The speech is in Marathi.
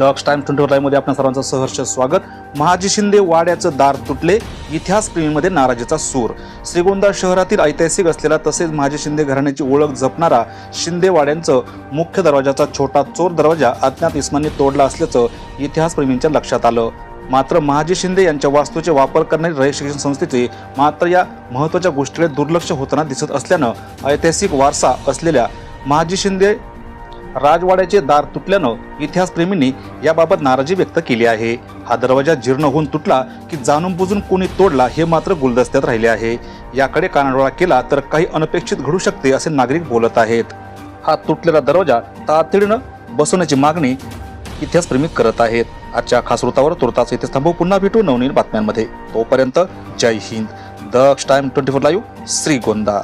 दक्ष टाइम ट्वेंटी लाईव्हमध्ये आपल्या सर्वांचं सहर्ष स्वागत. महाजी शिंदे वाड्याचं दार तुटले इतिहास प्रेमीमध्ये नाराजीचा सूर. श्रीगोंदा शहरातील ऐतिहासिक असलेला तसेच महाजी शिंदे घराण्याची ओळख जपणारा शिंदे वाड्यांचं मुख्य दरवाजाचा छोटा चोर दरवाजा अज्ञात इस्मांनी तोडला असल्याचं इतिहासप्रेमींच्या लक्षात आलं. मात्र महाजी शिंदे यांच्या वास्तूचे वापर करणारी रयत शिक्षण संस्थेचे मात्र या महत्त्वाच्या गोष्टीकडे दुर्लक्ष होताना दिसत असल्यानं ऐतिहासिक वारसा असलेल्या महाजी शिंदे राजवाड्याचे दार तुटल्यानं इतिहासप्रेमींनी याबाबत नाराजी व्यक्त केली आहे. हा दरवाजा जीर्ण होऊन तुटला की जाणून बुजून कोणी तोडला हे मात्र गुलदस्त्यात राहिले आहे. याकडे कानाडोळा केला तर काही अनपेक्षित घडू शकते असे नागरिक बोलत आहेत. हा तुटलेला दरवाजा तातडीनं बसवण्याची मागणी इतिहासप्रेमी करत आहेत. आजच्या खास वृत्तावर तुर्तास इथे थांबू पुन्हा भेटू नवनील बातम्यांमध्ये. तोपर्यंत जय Hind. Daksh time twenty four live Shrigonda.